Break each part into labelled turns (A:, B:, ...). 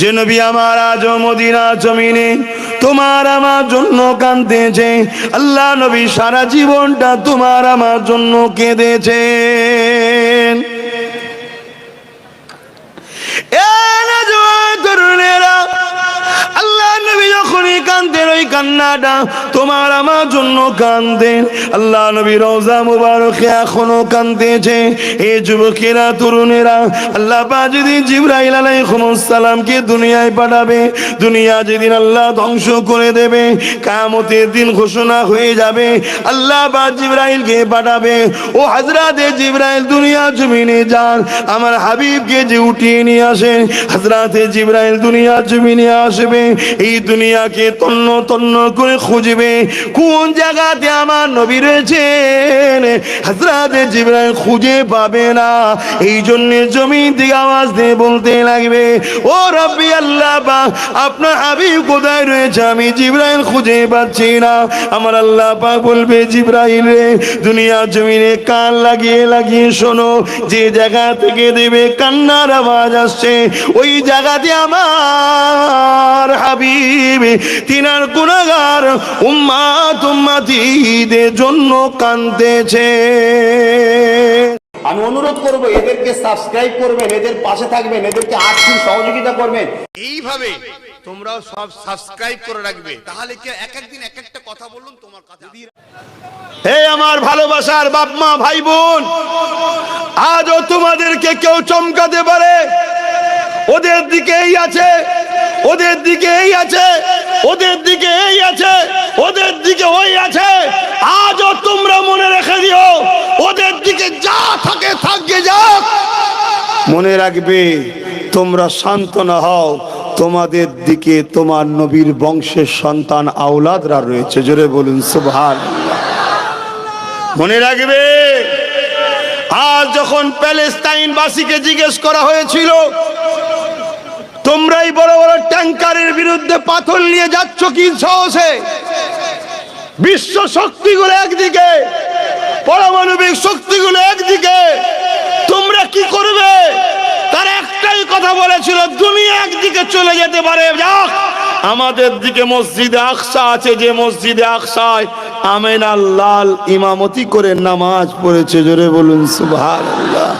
A: যে নবী আমার আজ মদিনা জমিনে, তোমার আমার জন্য কান্দেছে আল্লাহ নবী সারা জীবনটা তোমার আমার জন্য কেঁদেছেন। কান্দেন ওই কান্নাটা, তোমার আমার জন্য কান্দেন আল্লাহ নবী রোজা মুবারকে এখনও কান্দেছে। এই যুবকেরা, তরুণেরা, আল্লাহ পা যেদিন জিব্রাইল আলাইহিস সালামকে দুনিয়ায় পাঠাবে, দুনিয়া যেদিন আল্লাহ ধ্বংস করে দেবে কামতের দিন ঘোষণা হয়ে যাবে, আল্লাহ বা জিব্রাইলকে পাঠাবে। ও হাজরাতে জিব্রাইল দুনিয়া জমিনে যান, আমার হাবিবকে যে উঠিয়ে নিয়ে আসেন হাজরাতে জিব্রাইল দুনিয়া জমিনে আসবে, এই দুনিয়াকে তন্ন তন্ন করে খুঁজবে। কোন জায়গাতে আমার নবী রয়েছেন? হাজরাতে জিব্রাইল খুঁজে পাবে না। এই জন্য জমিন থেকে আওয়াজ দিয়ে বলতে লাগবে, ও রব্বি আল্লাহ পা আপনার হাবিব কোথায় রয়েছে? আমি জিব্রাইল খুঁজে পাচ্ছি না। আমার আল্লাহ পাক বলবে, জিব্রাইল রে দুনিয়া জমিনে কান লাগিয়ে লাগিয়ে শোনো। যে জায়গা থেকে দেবে কান্নার আওয়াজ আসছে, ওই জায়গাতে আমার হাবিব তিনার গুণাগার উম্মা তুম্মাতিদের জন্য কান্দতেছে
B: আমি অনুরোধ করব এদেরকে সাবস্ক্রাইব করবেন এদের পাশে থাকবেন এদেরকে আর্থিক সহযোগিতা করবেন।
C: এইভাবে তোমরাও সব সাবস্ক্রাইব করে রাখবে। তাহলে কি এক একদিন এক একটা কথা বলুন তোমার কথা?
A: হে আমার ভালোবাসার বাপ মা ভাই বোন আজও তোমাদেরকে কেউ চমকাতে পারে? ওদের দিকেই আছে ওদের দিকে এই আছে, ওদের দিকে এই আছে, ওদের দিকে ওই আছে। আজও তোমরা মনে রেখে দিও, ওদের দিকে যা থাকে থাকবে যাক। মনে রাখবে, তোমরা শান্ত না হও, তোমাদের দিকে তোমার নবীর বংশের সন্তান আওলাদরা রয়েছে। জোরে বলুন, সুবহান। মনে রাখবে, আজ যখন প্যালেস্তাইন বাসীকে জিজ্ঞেস করা হয়েছিল তোমরাই বড় বড় ট্যাঙ্কারের বিরুদ্ধে পাথর নিয়ে যাচ্ছ কি সাহসে? বিশ্ব শক্তিগুলো একদিকে, পারমাণবিক শক্তিগুলো একদিকে। তোমরা কি করবে? তার একটাই কথা বলেছিল, দুনিয়া একদিকে চলে যেতে পারে। আমাদের দিকে মসজিদে আকসা আছে, যে মসজিদে আকসায় আমেনা লাল ইমামতি করে নামাজ পড়েছে। জোরে বলুন, সুবহানাল্লাহ।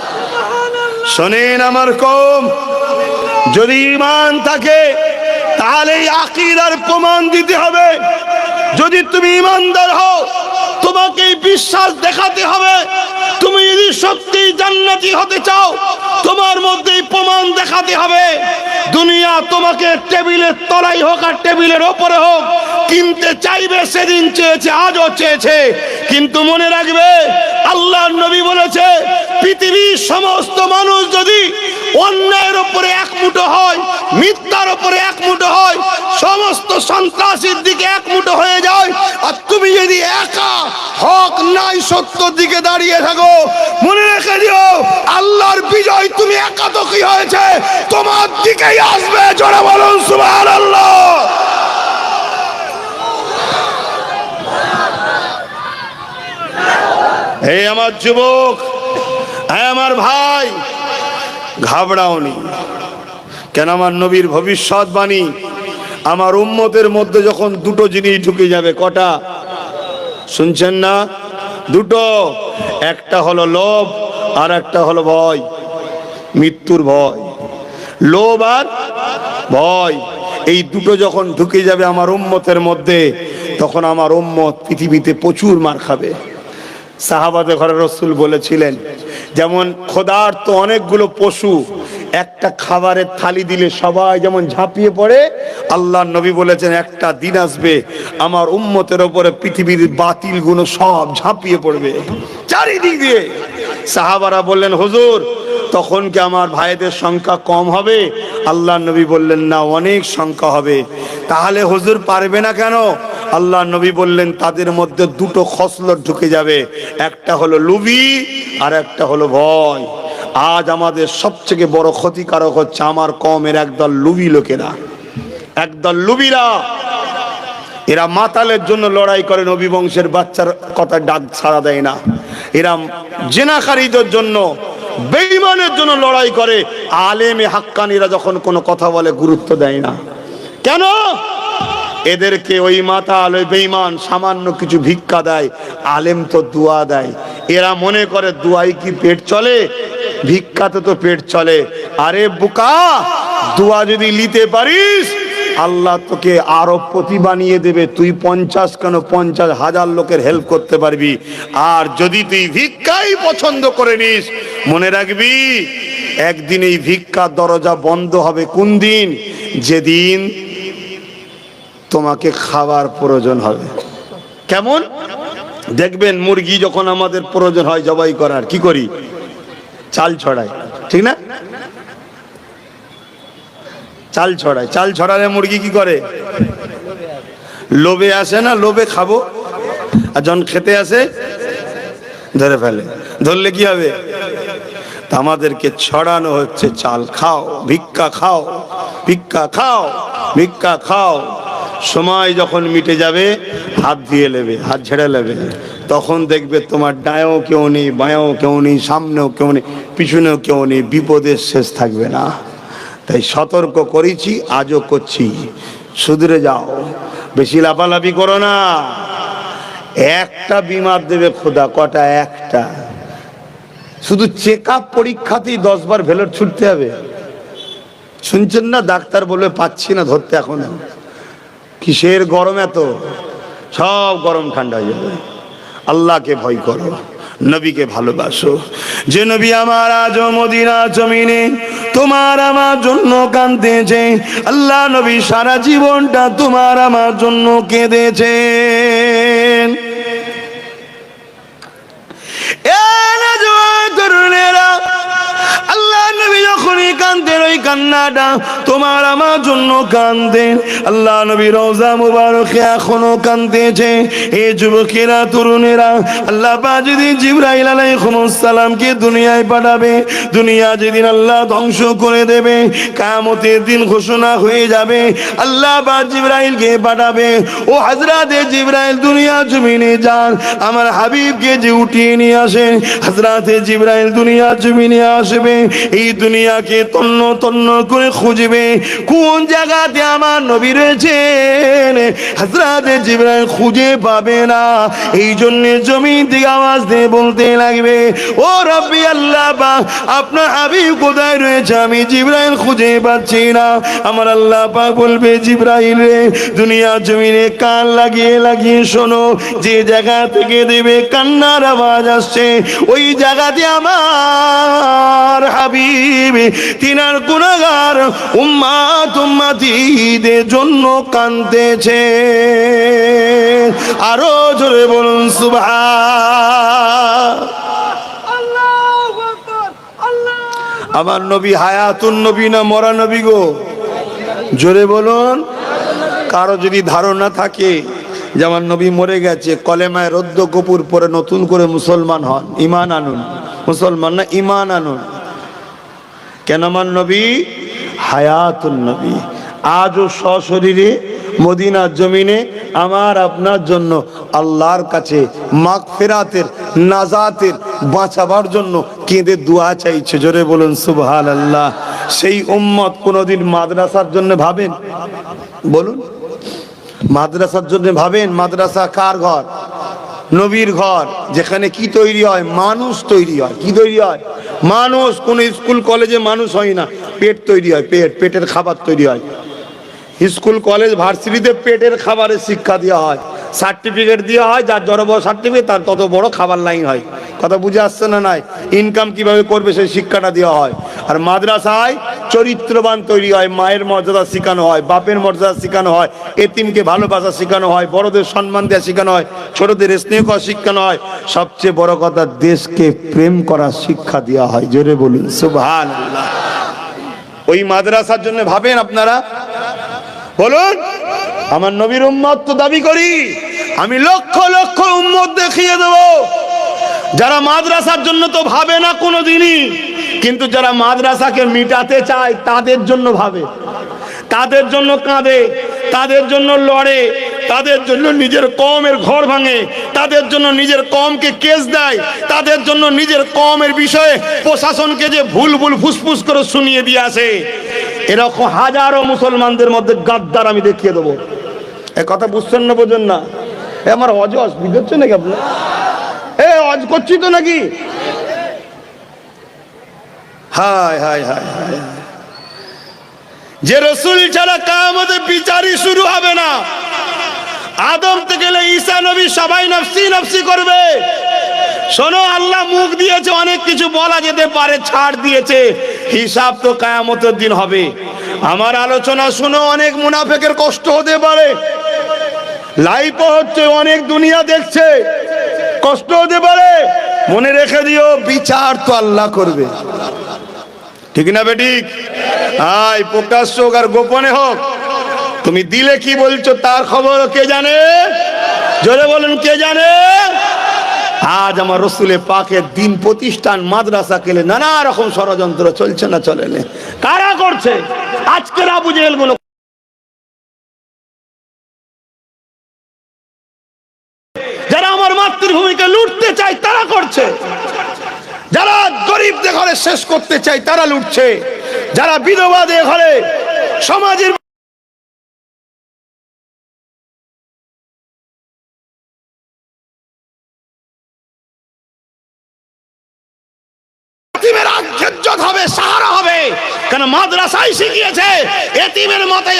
A: শোনেন আমার কম যদি ইমান থাকে তাহলে এই আকিদার প্রমাণ দিতে হবে। যদি তুমি ইমানদার হও তোমাকে বিশ্বাস দেখাতে হবে। তুমি যদি সত্যি জান্নাতি হতে চাও, তোমার মধ্যে প্রমাণ দেখাতে হবে। দুনিয়া তোমাকে টেবিলের তলাই হোক আর টেবিলের ওপরে হোক, কিনতে চাইবে সেদিন চেয়েছে, আজও চেয়েছে। কিন্তু মনে রাখবে আল্লাহ নবী বলেছে, পৃথিবীর সমস্ত মানুষ যদি অন্যায়ের উপরে এক মুঠো হয়, মিথ্যার উপরে এক মুঠো হয়, সমস্ত সন্ত্রাসীর দিকে এক মুঠো হয়ে যায়, আর তুমি যদি একা হক নাই, সত্যর দিকে দাঁড়িয়ে থাকো। মনে রেখে দিও, আল্লাহর বিজয় তুমি একা তো কি হয়েছে। তোমার দিকেই আসবে, জোরে বলুন, সুবহানাল্লাহ। হে আমার যুবক, হে আমার ভাই, ঘাবড়াওনি। কেন আমার নবীর ভবিষ্যৎবাণী? আমার উম্মতের মধ্যে যখন দুটো জিনিস ঢুকে যাবে, কটা? শুনছেন না? দুটো, একটা হলো লোভ আর একটা হলো ভয়। মৃত্যুর ভয়। লোভ আর ভয়। এই দুটো যখন ঢুকে যাবে আমার উম্মতের মধ্যে, তখন আমার উম্মত পৃথিবীতে প্রচুর মার খাবে। সাহাবাদে ঘরে রসুল বলেছিলেন, যেমন খোদার তো অনেকগুলো পশু একটা খাবারের থালি দিলে সবাই যেমন ঝাঁপিয়ে পড়ে, আল্লাহ নবী বলেছেন, একটা দিন আসবে, আমার উম্মতের ওপরে পৃথিবীর বাতিলগুলো সব ঝাঁপিয়ে পড়বে। চারিদিক দিয়ে। সাহাবারা বললেন, হুজুর, তখন কি আমার ভাইদের সংখ্যা কম হবে? আল্লাহ নবী বললেন, না, অনেক সংখ্যা হবে। তাহলে হুজুর পারবে না কেন? আল্লাহ নবী বললেন, তাদের মধ্যে দুটো খসলত ঢুকে যাবে, একটা হলো লুবি আর একটা হলো ভয়। আজ আমাদের সবথেকে বড় ক্ষতিকারক হচ্ছে আমার কমের একদল লুবি লোকেরা। একদল লুবিরা। এরা মাতালের জন্য লড়াই করে নবী বংশের বাচ্চার কথা ডাক ছাড়া দেয় না। এরা জেনাকারীদের জন্য, বেঈমানের জন্য লড়াই করে। আলেমে হাক্কানিরা যখন কোনো কথা বলে, গুরুত্ব দেয় না। কেন? এদেরকে ওই মাতাল আলো বেঈমান সামান্য কিছু ভিক্ষা দেয়, আলেম তো দুয়া দেয়। এরা মনে করে দুয়াই কি পেট চলে? ভিক্ষাতে তো পেট চলে। আরে বোকা, দুয়া যদি নিতে পারিস, আল্লাহ তোকে আরও প্রতি বানিয়ে দেবে। তুই পঞ্চাশ কেন? পঞ্চাশ হাজার লোকের হেল্প করতে পারবি। আর যদি তুই ভিক্ষাই পছন্দ করে নিস, মনে রাখবি, একদিন এই ভিক্ষার দরজা বন্ধ হবে। কোন দিন? যেদিন তোমাকে খাবার প্রয়োজন হবে। কেমন? দেখবেন মুরগি যখন আমাদের প্রয়োজন হয় জবাই করার, কি করি? চাল ছড়াই, ঠিক না? চাল ছড়ায় চাল ছড়ালে মুরগি কি করে? লোভে আসে না, লোভে খাব। আর যখন খেতে আসে, ধরে ফেলে। ধরলে কি হবে? আমাদেরকে ছড়ানো হচ্ছে চাল, খাও, ভিক্ষা খাও ভিক্ষা খাও ভিক্ষা খাও। সময় যখন মিটে যাবে, হাত দিয়ে নেবে হাত ঝেড়ে নেবে তখন দেখবে তোমার ডায়েও কেউ নেই, বাঁয়েও কেউ নেই, সামনেও কেউ নেই, পিছনেও কেউ নেই বিপদের শেষ থাকবে না। তাই সতর্ক করেছি, আজও করছি। সুদরে যাও। বেশি লাফালাফি করো না। একটা বিমার দেবে খোদা, কটা? একটা। শুধু চেক আপ পরীক্ষাতেই দশবার ভেলোর ছুটতে হবে। শুনছেন না? ডাক্তার বলবে, পাচ্ছি না, ধরতে এখন। কিসের গরম এত? সব গরম ঠান্ডা হয়ে যাবে। আল্লাহকে ভয় করো, নবীকে ভালোবাসো। যে নবী আমার আজ মদিনা জমিনে, তোমার আমার জন্য কাঁদতেছে। আল্লাহ নবী সারা জীবনটা তোমার আমার জন্য কেঁদেছেন কান্নাটা তোমার আমার জন্য আল্লাহ নবী এখনও কান্দেছে। এ যুবকেরা, তরুণেরা, আল্লাহ পা যেদিন জিব্রাইল আলাইহিস সালামকে দুনিয়ায় পাঠাবে, দুনিয়া যেদিন আল্লাহ ধ্বংস করে দেবে কামতের দিন ঘোষণা হয়ে যাবে। আল্লাহ বা জিব্রাইলকে পাঠাবে, ও হাজরাতে জিব্রাইল, দুনিয়া জমিনে যান, আমার হাবিবকে যে উঠিয়ে নিয়ে আসেন হাজরাতে জিব্রাইল দুনিয়া জমিনে আসবে, এই দুনিয়াকে তন্ন তন্ন করে খুঁজবে। কোন জায়গাতে আমার নবী রয়েছেন? হাজরাতে জিব্রাইল খুঁজে পাবে না। এই জন্য জমিন থেকে আওয়াজ দিয়ে বলতে লাগবে, ও রব্বি আল্লাহ বা, আপনার হাবিব কোথায় রয়েছে? আমি জিব্রাইল খুঁজে পাচ্ছি না। আমার আল্লাহ পাক বলবে, জিব্রাইল রে দুনিয়া জমিনে কান লাগিয়ে লাগিয়ে শোনো। যে জায়গা থেকে দেবে কান্নার আওয়াজ আসছে, ওই জায়গাতে আমার হাবিব, তিনার গুণাগার উম্মা তুম্মাতিদের জন্য কানতেছে আরও জোরে বলুন, সুবহান। আমার নবী হায়াতুন নবী না মরা নবী গো? জোরে বলুন। কারও যদি ধারণা থাকে যে আমার নবী মরে গেছে, কলেমায় রদ্দ কপুর পরে নতুন করে মুসলমান হন ইমান আনুন। মুসলমান না ইমান আনুন? কেন আমার নবী? হায়াতুন নবী। আজও সশরীরে, মদিনার জমিনে, আমার আপনার জন্য আল্লাহর কাছে মাগ ফেরাতের নাজাতের বাঁচাবার জন্য কেঁদে দোয়া চাইছে। জোরে বলুন সুবহান আল্লাহ সেই উম্মত কোনোদিন মাদ্রাসার জন্য ভাবেন? বলুন। মাদ্রাসার জন্য ভাবেন? মাদ্রাসা কার ঘর? নবীর ঘর, যেখানে কি তৈরি হয়? মানুষ তৈরি হয়। কি তৈরি হয়? মানুষ, কোন স্কুল, কলেজে মানুষ হয় না। পেট তৈরি হয়, পেট। পেটের খাবার তৈরি হয়। স্কুল, কলেজ, ভার্সিটিতে পেটের খাবারের শিক্ষা দেওয়া হয়। সার্টিফিকেট দেওয়া হয়, যার যত বড় সার্টিফিকেট, তার তত বড় খাবার লাইন হয়। কথা বুঝে আসছে না নাই? ইনকাম কীভাবে করবে সেই শিক্ষাটা দেওয়া হয়। আর মাদ্রাসায় চরিত্রবান তৈরি হয়, মায়ের মর্যাদা শেখানো হয়, বাপের মর্যাদা শেখানো হয়, এতিমকে ভালোবাসা শেখানো হয়, বড়দের সম্মান দেওয়া শেখানো হয়, ছোটদের স্নেহ করা হয়। সবচেয়ে বড় কথা, দেশকে প্রেম করার শিক্ষা দেওয়া হয়, জোরে বলুন সুবহান ওই মাদ্রাসার জন্য ভাবেন আপনারা? বলুন, আমার নবীর উম্মত তো দাবি করি, আমি লক্ষ লক্ষ উম্মত দেখিয়ে দেব। যারা মাদ্রাসার জন্য তো ভাবে না কোনো দিনই কিন্তু যারা মাদ্রাসাকে মিটাতে চায়, তাদের জন্য ভাবে। তাদের জন্য কাঁদে, তাদের জন্য লড়ে, তাদের জন্য নিজের কমের ঘর ভাঙে, তাদের জন্য নিজের কমকে কেস দেয়, তাদের জন্য নিজের কমের বিষয়ে প্রশাসনকে যে ভুল ভুল ফুসফুস করে শুনিয়ে দিয়ে আসে, এরকম হাজারো মুসলমানদের মধ্যে গাদ্দার আমি দেখিয়ে দেবো। এ কথা বুঝছেন না, বোঝেন না? আমার অজ অসুবিধা হচ্ছে নাকি আপনার এ, অজ করছি তো নাকি? হায় হায় হায় যে রসুল ছাড়া কামতে বিচারই শুরু হবে না। আদম থেকে গেলে নবী সবাই নফসি নফসি করবে। শোনো, আল্লাহ মুখ দিয়েছে, অনেক কিছু বলা যেতে পারে, ছাড় দিয়েছে। হিসাব তো কায়ামতের দিন হবে। আমার আলোচনা শুনো, অনেক মুনাফেকের কষ্ট হতে পারে। লাইফও হচ্ছে, অনেক দুনিয়া দেখছে। কষ্ট হতে পারে। মনে রেখে দিও, বিচার তো আল্লাহ করবে। ঠিক না বেঠিক আয়, প্রকাশ্য হোক আর গোপনে হোক। তুমি দিলে কি বলছো তার খবর কে জানে? জোরে বলুন, কে জানে? আজ আমার রসুলে পাকের দিন প্রতিষ্ঠান মাদ্রাসা কেলে নানা রকম ষড়যন্ত্র চলছে না চলে কারা করছে? আজকের আবু জেহেলগুলো যারা আমার মাতৃভূমিকে লুটতে চায়, তারা করছে। গরিবদের ঘরে শেষ করতে চায় তারা লুটছে। যারা বিধবাদের ঘরে সমাজের হবে হবে। কেন মাদ্রাসায় শিখিয়েছে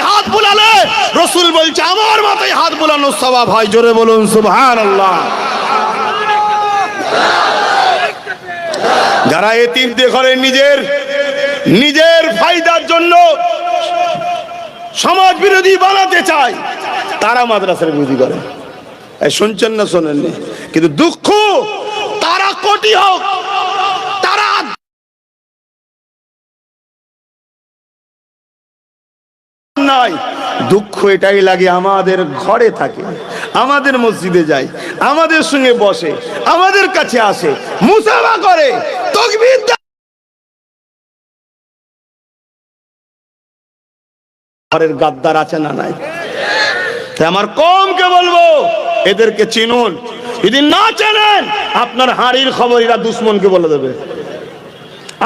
A: হাত বুলালে রসুল বলছে, আমার মাথায় হাত বুলানো স্বভাব হয়। জোরে বলুন সুবহান আল্লাহ যারা এতিমদের ঘরে নিজের নিজের ফায়দার জন্য সমাজ বিরোধী বানাতে চায়, তারা মাদ্রাসার বিরোধী করে। শুনছেন না, শোনেননি? কিন্তু দুঃখ, তারা কোটি হোক, তারা নাই। দুঃখ এটাই লাগে আমাদের ঘরে থাকে, আমাদের মসজিদে যায়, আমাদের সঙ্গে বসে, আমাদের কাছে আসে, মুসাফা করে। তকবীর। ঘরের গাদ্দার আছে না নাই আমার কমকে বলব, এদেরকে চিনুন যদি না চেনেন, আপনার হাড়ির খবর এরা দুশ্মনকে বলে দেবে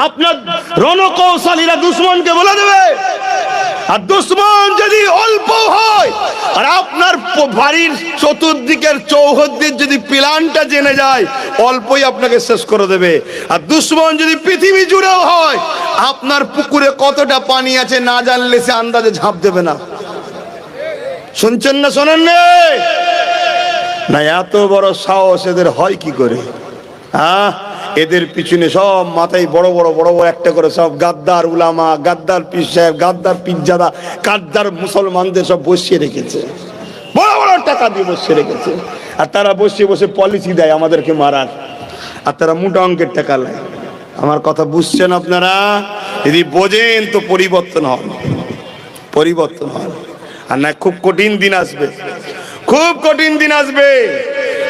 A: আপনার রণকৌশলীরা দুশ্মনকে বলে দেবে। আর দুশ্মন যদি অল্প হয়, আর আপনার বাড়ির চতুর্দিকের চৌহদ্দির যদি প্ল্যানটা জেনে যায়, অল্পই আপনাকে শেষ করে দেবে। আর দুশ্মন যদি পৃথিবী জুড়েও হয়, আপনার পুকুরে কতটা পানি আছে না জানলে সে আন্দাজে ঝাঁপ দেবে না। শুনছেন না, শোনেন নে? এত বড় সাহস এদের হয় কি করে? হ্যাঁ এদের পিছনে সব মাথায় বড় বড় বড় বড় একটা করে সব গাদ্দার উলামা, গাদ্দার পীর সাহেব, গাদ্দার পিজ্জাদা গাদ্দার মুসলমানদের সব বসিয়ে রেখেছে। বড় বড় টাকা দিয়ে বসিয়ে রেখেছে। আর তারা বসিয়ে বসে পলিসি দেয় আমাদেরকে মারার। আর তারা মোটা অঙ্কের টাকা নেয়। আমার কথা বুঝছেন আপনারা? যদি বোঝেন তো পরিবর্তন হবে পরিবর্তন হবে আর না, খুব কঠিন দিন আসবে। খুব কঠিন দিন আসবে।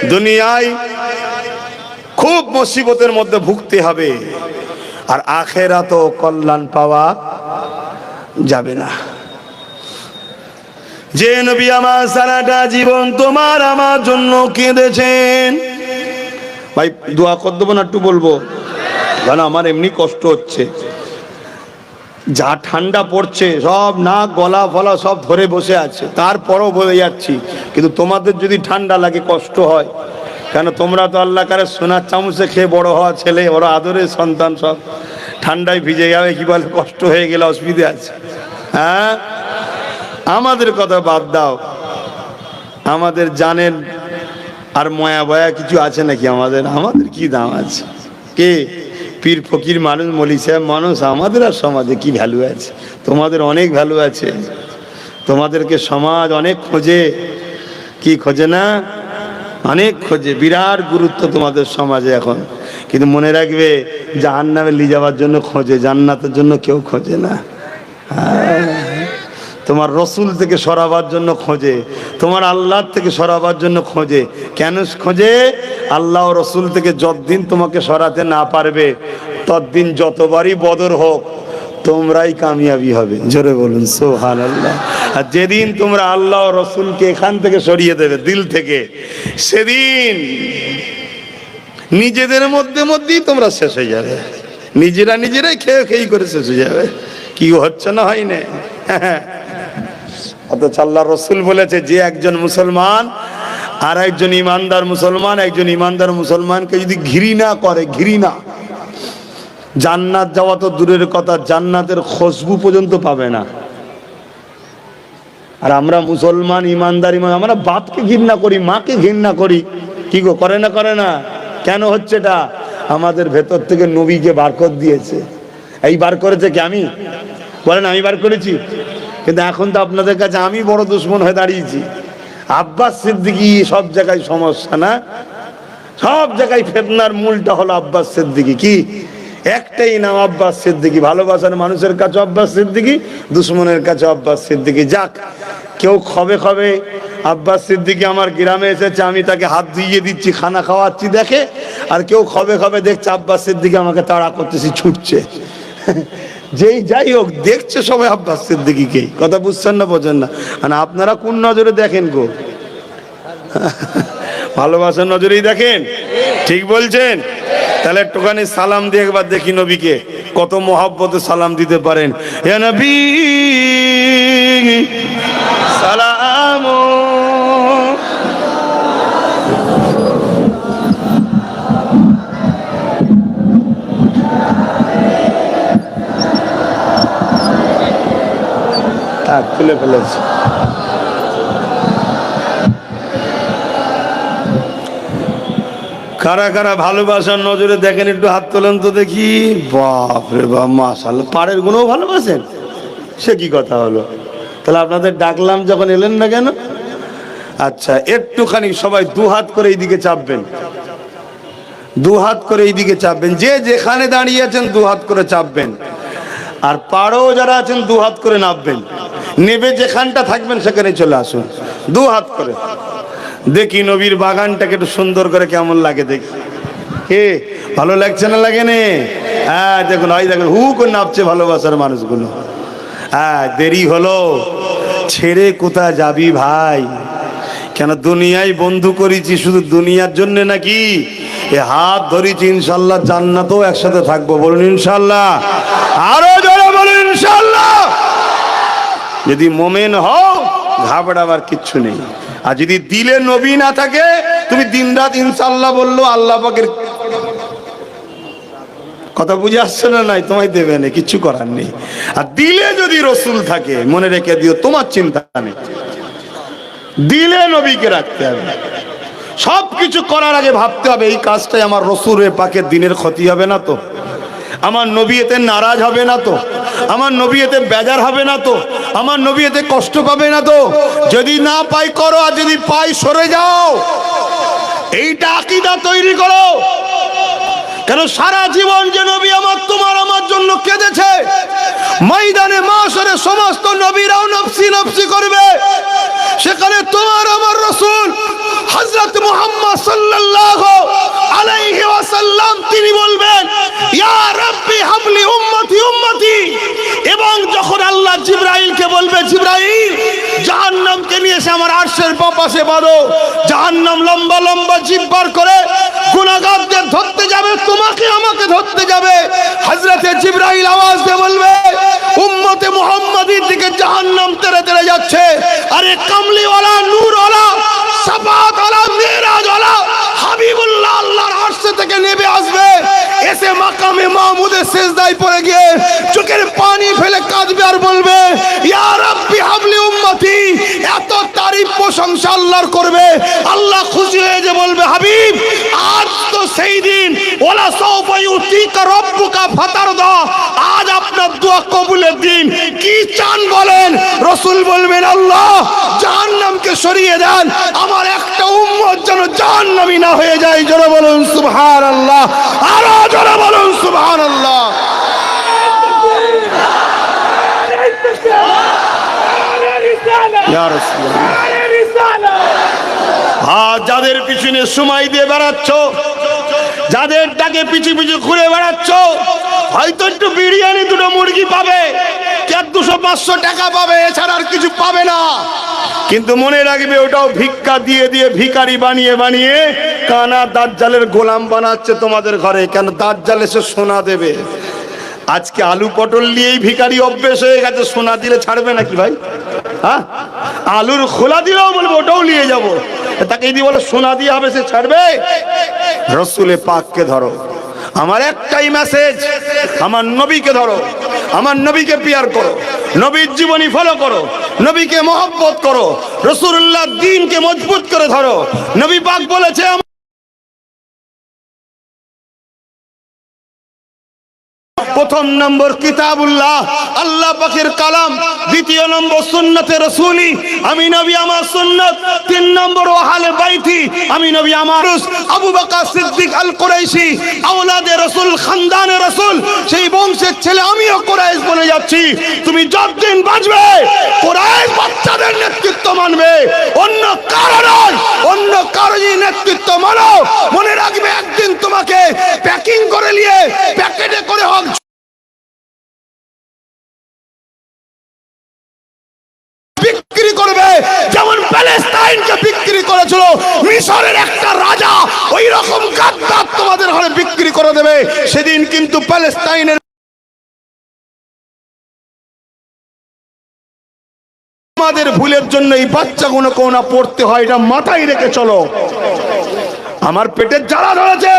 A: দুনিয়ায় খুব মুসিবতের মধ্যে ভুগতে হবে। আর আখেরা তো কল্যাণ পাওয়া যাবে না। যে নবী আমার সারাটা জীবন তোমার আমার জন্য কেঁদেছেন। ভাই, দোয়া কর দেবো না একটু বলব? কারণ আমার এমনি কষ্ট হচ্ছে। যা ঠান্ডা পড়ছে, সব নাক, গলা, ফলা সব ধরে বসে আছে। তারপরও বলে যাচ্ছি, কিন্তু তোমাদের যদি ঠান্ডা লাগে, কষ্ট হয়। কেন তোমরা তো আল্লাহ কারে সোনার চামচে খেয়ে বড় হওয়া ছেলে বড় আদরের সন্তান সব। ঠান্ডায় ভিজে যাবে কি বলে, কষ্ট হয়ে গেলে অসুবিধা আছে। হ্যাঁ? আমাদের কথা বাদ দাও। আমাদের জানেন আর ময়া বয়া কিছু আছে নাকি আমাদের? আমাদের কি দাম আছে? কে? পীর ফকির মানুষ, মলি সাহেব মানুষ, আমাদের আর সমাজে কি ভ্যালু আছে? তোমাদের অনেক ভ্যালু আছে। তোমাদেরকে সমাজ অনেক খোঁজে। কি খোঁজে না? অনেক খোঁজে, বিরাট গুরুত্ব তোমাদের সমাজে এখন। কিন্তু মনে রাখবে, জাহান্নামে নিয়ে যাওয়ার জন্য খোঁজে, জান্নাতের জন্য কেউ খোঁজে না। তোমার রসুল থেকে সরাবার জন্য খোঁজে, তোমার আল্লাহর থেকে সরাবার জন্য খোঁজে। কেন খোঁজে? আল্লাহ রসুল থেকে যতদিন তোমাকে সরাতে না পারবে, ততদিন যতবারই বদর হোক তোমরাই কামিয়াবি হবে। জোরে বলুন সোহান আল্লাহ আর যেদিন তোমরা আল্লাহ রসুলকে এখান থেকে সরিয়ে দেবে, দিল থেকে, সেদিন নিজেদের মধ্যে মধ্যেই তোমরা শেষ হয়ে যাবে। নিজেরা নিজেরাই খেয়ে খেয়ে করে শেষ হয়ে যাবে। কি হচ্ছে না হয় না? অথচ আল্লাহ রসুল বলেছে, যে একজন মুসলমান আর একজন ইমানদার মুসলমান, একজন ইমানদার মুসলমানকে যদি ঘৃণা করে, ঘৃণা জান্নাত যাওয়া তো দূরের কথা, জান্নাতের খুশবু পর্যন্ত পাবে না। আর আমরা মুসলমান, ইমানদার ইমান আমরা বাপকে ঘৃণা করি, মাকে ঘৃণা করি। কি গো, করে না করে না? কেন হচ্ছে এটা? আমাদের ভেতর থেকে নবীকে বার করে দিয়েছে। এই বার করেছে কি আমি? বলেন, আমি বার করেছি। কিন্তু এখন তো আপনাদের কাছে আমি বড় দুশ্মন হয়ে দাঁড়িয়েছি। আব্বাস সিদ্দিকি সব জায়গায় সমস্যা না? সব জায়গায় ফেতনার মূলটা হলো আব্বাস সিদ্দিকি। কি? একটাই নাম আব্বাস সিদ্দিকি। ভালোবাসার মানুষের কাছে আব্বাস সিদ্দিকি, দুশ্মনের কাছে আব্বাস সিদ্দিকি। যাক, কেউ খবে খবে, আব্বাস সিদ্দিকি আমার গ্রামে এসেছে, আমি তাকে হাত ধুইয়ে দিচ্ছি, খানা খাওয়াচ্ছি, দেখে। আর কেউ খবে খবে দেখছে, আব্বাস সিদ্দিকি আমাকে তাড়া করতেছি, ছুটছে। যেই যাই হোক, দেখছে সবাই আব্বাস সিদ্দিকিকে। কথা বুঝছেন না, বোঝেন না। মানে আপনারা কোন নজরে দেখেন গো? ভালোবাসার নজরেই দেখেন। ঠিক বলছেন? তাহলে একটুখানি সালাম দিয়ে একবার দেখি নবীকে। কত মহাব্বতে সালাম দিতে পারেন। এ নবী, সালাম। খুলে ফেলেছি। কারা কারা ভালোবাসার নজরে দেখেন, একটু হাত তোলেন তো দেখি। বাপ রে বাপ মাসাল পাড়ের গুণও ভালোবাসেন? সে কি কথা হলো? তাহলে আপনাদের ডাকলাম যখন এলেন না কেন? আচ্ছা একটুখানি সবাই দু হাত করে এইদিকে চাপবেন। দু হাত করে এইদিকে চাপবেন। যে যেখানে দাঁড়িয়ে আছেন, দু হাত করে চাপবেন। আর পাড়েও যারা আছেন, দু হাত করে নামবেন। নেবে যেখানটা থাকবেন, সেখানে চলে আসুন। দু হাত করে। দেখি নবীর বাগানটাকে একটু সুন্দর করে কেমন লাগে দেখি। কে ভালো লাগছে না লাগে নে? হ্যাঁ দেখুন, ওই দেখুন, হু করে নাপছে ভালোবাসার মানুষগুলো। হ্যাঁ দেরি হলো। ছেড়ে কোথায় যাবি ভাই? কেন দুনিয়ায় বন্ধু করেছি শুধু দুনিয়ার জন্য নাকি? এ, হাত ধরেছি, ইনশাল্লাহ জান্নাতেও একসাথে থাকব, বলুন ইনশাল্লাহ। আরও জোরে বলুন ইনশাল্লাহ। যদি মোমেন হও, ঘাবড়াবার কিচ্ছু নেই। আর যদি দিলে নবী না থাকে, তুমি দিনরাত ইনশাল্লাহ বলল, আল্লাহ পাকের কথা বুঝে আসছে না নাই? তোমায় দেবে না, কিচ্ছু করার নেই। আর দিলে যদি রসুল থাকে, মনে রেখে দিও, তোমার চিন্তা নেই। দিলে নবীকে রাখতে হবে। সব কিছু করার আগে ভাবতে হবে, এই কাজটাই আমার রসুরের পাকে দিনের ক্ষতি হবে না তো? আমার নবী এতে নারাজ হবে না তো? আমার নবী এতে বেজার হবে না তো? আমার নবী এতে কষ্ট পাবে না তো? যদি না পাই করো, আর যদি পাই সরে যাও। এইটা আকিদা তৈরি করো। কেন সারা জীবন যে নবী আমার তোমার আমার জন্য কেঁদেছে, ময়দানে মাসরে সমস্ত নবীরাও নফসি নফসি করবে। সেখানে তোমার আমার রসুল হযরত মুহাম্মদ সাল্লাল্লাহু ওয়াসাল্লাম তিনি বলবেন এবং যখন আল্লাহ জিব্রাইলকে বলবে, জিব্রাইল, জাহান্নামকে নিয়ে এসে আমার আরশের পাশে বাঁধো। জাহান্নাম লম্বা লম্বা জিব্বার করে গুনাহগারদের ধরতে যাবে, তোমাকে আমাকে ধরতে যাবে। হযরতে জিব্রাইল আওয়াজ দিয়ে বলবে, উম্মতে মুহাম্মাদির দিকে জাহান্নাম তেরে তেরে যাচ্ছে। আরে কামলিওয়ালা, নূরওয়ালা সাফাতওয়ালা মেরাজওয়ালা নেমে আসবে। এসে মাকামে মাহমুদের শেষদায় পড়ে গিয়ে চোখের পানি ফেলে কাঁদবে আর বলবে, ইয়া রাব্বি হাবলি উম্মতি এত তারিফ প্রশংসা আল্লাহর করবে। আল্লাহ খুশি হয়ে যে বলবে, হাবিব, আজ তো সেই দিন। ওলা সৌফা ইউতিকা রব্বুকা ফাতারদা। আজ আপনার দোয়া কবুলের দিন। কি চান বলেন? রসুল বলবেন, আল্লাহ, জাহান্নামকে সরিয়ে দেন। আমার একটা উম্মত যেন জাহান্নামী না হয়ে যায়। জোরে বলুন, সুবহানাল্লাহ। আরও জোরে বলুন, সুবহানাল্লাহ। ইয়া যাদের পিছনে সময় দিয়ে বেড়াচ্ছ, যাদের ডাকে পিছু পিছু ঘুরে বেড়াচ্ছ, হয়তো একটু বিরিয়ানি দুটো মুরগি পাবে দুশো পাঁচশো টাকা পাবে, এছাড়া আর কিছু পাবে না। কিন্তু মনে রাখবে, ওটাও ভিক্ষা দিয়ে দিয়ে ভিকারি বানিয়ে বানিয়ে কানা দাজ্জালের গোলাম বানাচ্ছে তোমাদের ঘরে। কেন দাজ্জাল এসে সোনা দেবে? আজকে আলু পটল নিয়েই ভিখারি অভ্যেস হয়ে গেছে, সোনা দিলে ছাড়বে নাকি ভাই? হ্যাঁ? আলুর খোলা দিলেও বলব, ওটাও নিয়ে যাব। তাকে যদি বলে, সোনা দিয়ে হবে, সে ছাড়বে? রসুলে পাককে ধরো। আমার একটাই মেসেজ আমার নবীকে ধরো। আমার নবীকে পিয়ার করো। নবীর জীবনী ফলো করো। নবীকে মহব্বত করো। রসুল্লাহ দিনকে মজবুত করে ধরো। নবী পাক বলেছে প্রথম নম্বর কিতাবুল্লাহ, আল্লাহ পাকের কালাম। দ্বিতীয় নম্বর সুন্নতে রসুলি, আমি নবী আমার সুন্নত। তিন নম্বর ওয়াহালে বাইতি, আমি নবী আমার আবু বকর সিদ্দিক আল কুরাইশি আওলাদে রসুল, খানদানে রসুল, সেই বংশের ছেলে আমিও কুরাইশ বলে যাচ্ছি। তুমি যতদিন বাঁচবে, কুরাইশ বাচ্চাদের নেতৃত্ব মানবে। অন্য কারও নয়, অন্য কারও নেতৃত্ব মানো। মনে রাখবে একদিন তোমাকে প্যাকিং করে নিয়ে, প্যাকেটে করে হোক বিক্রি করবে যেমন প্যালেস্তাইনকে করেছিল মিশরের একটা রাজা ওই রকম গাদ্দার তোমাদের ঘরে বিক্রি করে দেবে। সেদিন কিন্তু প্যালেস্তাইনের আমাদের ভুলের জন্য এই বাচ্চাগুলো কোনা পড়তে হয়, এটা মাথায় রেখে চলো। আমার পেটের জ্বালা ধরেছে।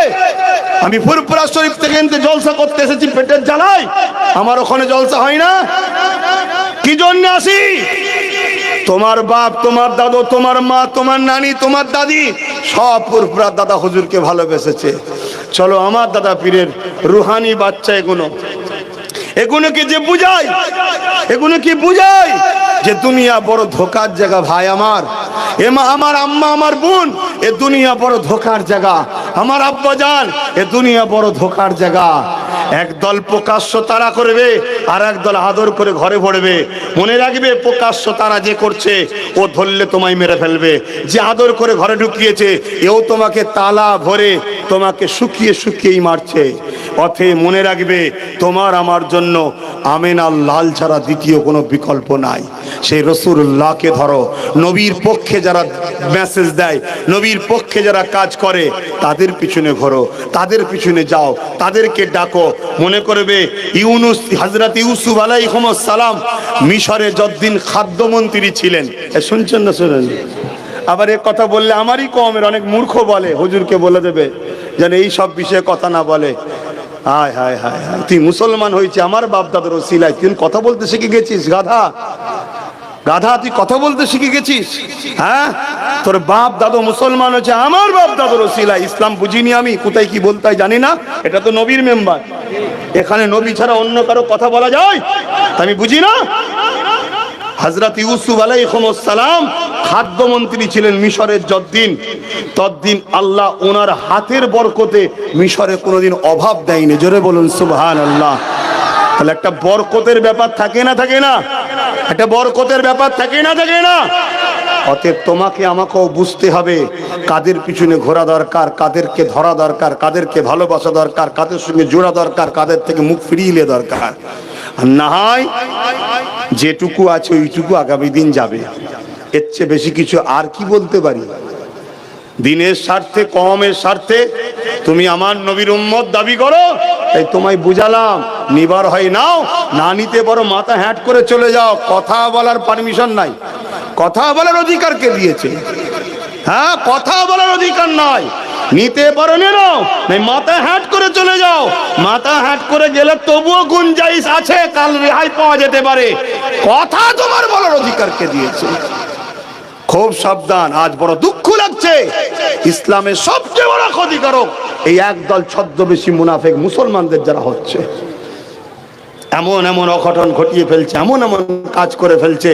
A: আমি ফুরপুরা শরীফ থেকে এনতে জলসা করতে এসেছি, পেটের জ্বালায়। আমার ওখানে জলসা হয় না। কি জন্য আসি? তোমার বাপ, তোমার দাদু, তোমার মা, তোমার নানি, তোমার দাদি, সব পুরপুরা দাদা হুজুরকে ভালোবেসেছে। চলো আমার দাদা পীরের রুহানি বাচ্চা এগুলো এগুলো কি যে বুঝাই? এগুলো কি বুঝাই? যে দুনিয়া বড় ধোকার জায়গা ভাই আমার। এমা আমার আম্মা, আমার বোন, এ দুনিয়া বড় ধোকার জায়গা। আমার আব্বা জান, এ দুনিয়া বড় ধোকার জায়গা। একদল প্রকাশ্য তারা করবে, আর একদল আদর করে ঘরে ভরবে। মনে রাখবে, প্রকাশ্য তারা যে করছে, ও ধরলে তোমায় মেরে ফেলবে। যে আদর করে ঘরে ঢুকিয়েছে, এও তোমাকে তালা ভরে তোমাকে শুকিয়ে শুকিয়েই মারছে। পথে মনে রাখবে, তোমার আমার জন্য আমেন আর লাল ছাড়া দ্বিতীয় কোনো বিকল্প নাই। সেই রসুল্লাহকে ধরো, নবীর পক্ষে যারা মেসেজ দেয়, নবীর পক্ষে যারা কাজ করে, তাদের পিছনে ঘোরো, তাদের পিছনে যাও, তাদেরকে ডাকো। মনে করবে ইউনুস হাজরত ইউসুফ আলাই সালাম মিশরে যতদিন খাদ্যমন্ত্রী ছিলেন। শুনছেন না শুনেন? আবার এ কথা বললে আমারই কমের অনেক মূর্খ বলে, হুজুরকে বলে দেবে, যেন এই সব বিষয়ে কথা না বলে। হায় হায় হায় হায়। তুই মুসলমান হয়েছে, আমার বাপ দাদার ওসিলায়। তুই কথা বলতে শিখে গেছিস, গাধা। গাধা, তুই কথা বলতে শিখে গেছিস? হ্যাঁ? তোর বাপ দাদু মুসলমান হচ্ছে আমার বাপ দাদুর ওসিলা ইসলাম বুঝিনি আমি, কোথায় কি বলতে জানি না। এটা তো নবীর মেম্বার। এখানে নবী ছাড়া অন্য কারও কথা বলা যায়? আমি বুঝি না? হজরত ইউসুফ আলাইসালাম খাদ্যমন্ত্রী ছিলেন মিশরের যতদিন ততদিন আল্লাহ ওনার হাতের বরকতে মিশরে কোনোদিন অভাব দেয়নি। জোরে বলুন সুবহান আল্লাহ তাহলে একটা বরকতের ব্যাপার থাকে না থাকে না? একটা বরকতের ব্যাপার থাকে না থাকে না? অতএব তোমাকে আমাকেও বুঝতে হবে, কাদের পিছনে ঘোরা দরকার, কাদেরকে ধরা দরকার, কাদেরকে ভালোবাসা দরকার, কাদের সঙ্গে জোড়া দরকার, কাদের থেকে মুখ ফিরিয়ে দরকার। আর না হয় যেটুকু আছে ওইটুকু আগামী দিন যাবে। এর চেয়ে বেশি কিছু আর কি বলতে পারি? দিনের স্বার্থে, কমের স্বার্থে তুমি আমার নবীর উম্মত দাবি করো। তাই তোমায় বুঝালাম, নিবার হয় নাও, না নিতে বড় মাথা হ্যাট করে চলে যাও। কথা বলার পারমিশন নাই। কথা বলার অধিকার কে দিয়েছে। হ্যাঁ কথা বলার অধিকার নাই। নিতে পারো নে নাই মাথা হ্যাট করে চলে যাও। মাথা হ্যাট করে গেলে তবুও গুঞ্জাইশ আছে, কাল রেহাই পাওয়া যেতে পারে। কথা তোমার বলার অধিকার কে দিয়েছে। খুব সাবধান, আজ বড় দুঃখ লাগছে। ইসলামের সবচেয়ে বড় ক্ষতিকারক এই একদল ছদ্মবেশী মুনাফেক মুসলমানদের যারা হচ্ছে। এমন এমন অঘটন ঘটিয়ে ফেলছে, এমন এমন কাজ করে ফেলছে